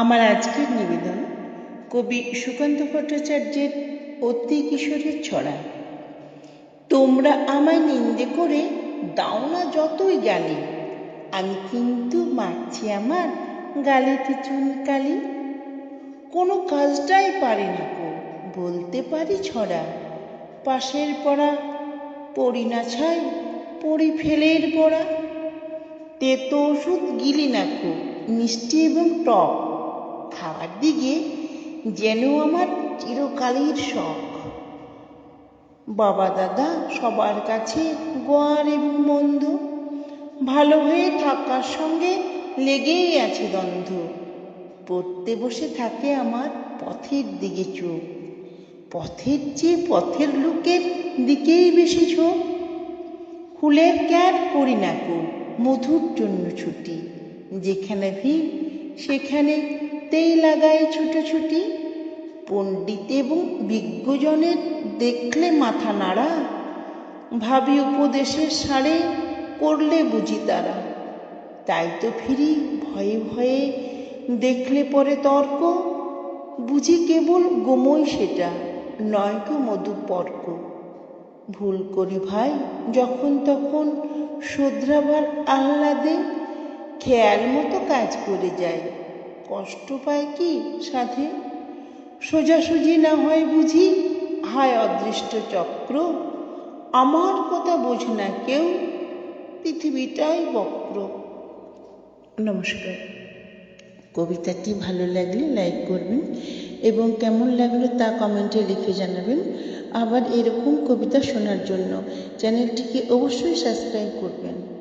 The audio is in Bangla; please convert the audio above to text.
আমার আজকের নিবেদন কবি সুকান্ত ভট্টাচার্যের অতি কিশোরের ছড়া। তোমরা আমায় নিন্দে করে দাও না যতই গালি, আমি কিন্তু মারছি আমার গালিতে চুনকালি কোনো কাজটাই পারি না কো, বলতে পারি ছড়া। পাশের পড়া পড়ি না ছাই, পড়ি ফেলের পড়া তেতো ওষুধ গিলি না খুব মিষ্টি এবং টক। খাওয়ার দিকে যেন আমার চিরকালের শখ। বাবা, দাদা, সবার কাছে গোয়ার এবং মন্দ, ভালো হয়ে থাকার সঙ্গে লেগেই আছে দ্বন্দ্ব। পড়তে বসে থাকে আমার পথের দিকে চোখ। পথের চেয়ে পথের লোকের দিকেই বেশি ঝোঁক। ফুলের ক্যাট করি না কো মধুর জন্য ছুটি। যেখানে ভিড়, সেখানে তেই লাগায় ছুটোছুটি। পণ্ডিত এবং বিজ্ঞজনের দেখলে মাথা নাড়া। ভাবি উপদেশের সারে করলে বুঝি তারা। তাই তো ফিরি ভয়ে ভয়ে দেখলে পরে তর্ক। বুঝি কেবল গোময় সেটা, নয় নয়কো মধুপর্ক ভুল করি ভাই, যখন তখন শোধরাবার আহ্লাদে খেয়াল মতো কাজ করে যায় কষ্ট পায় কি সাধে? সোজাসুজি না হয় বুঝি? হায় অদৃষ্ট চক্র, আমার কথা বোঝে না কেউ? পৃথিবীটাই বক্র। নমস্কার। কবিতাটি ভালো লাগলে লাইক করবেন এবং কেমন লাগল তা কমেন্টে লিখে জানাবেন। আবার এরকম কবিতা শোনার জন্য চ্যানেলটিকে অবশ্যই সাবস্ক্রাইব করবেন।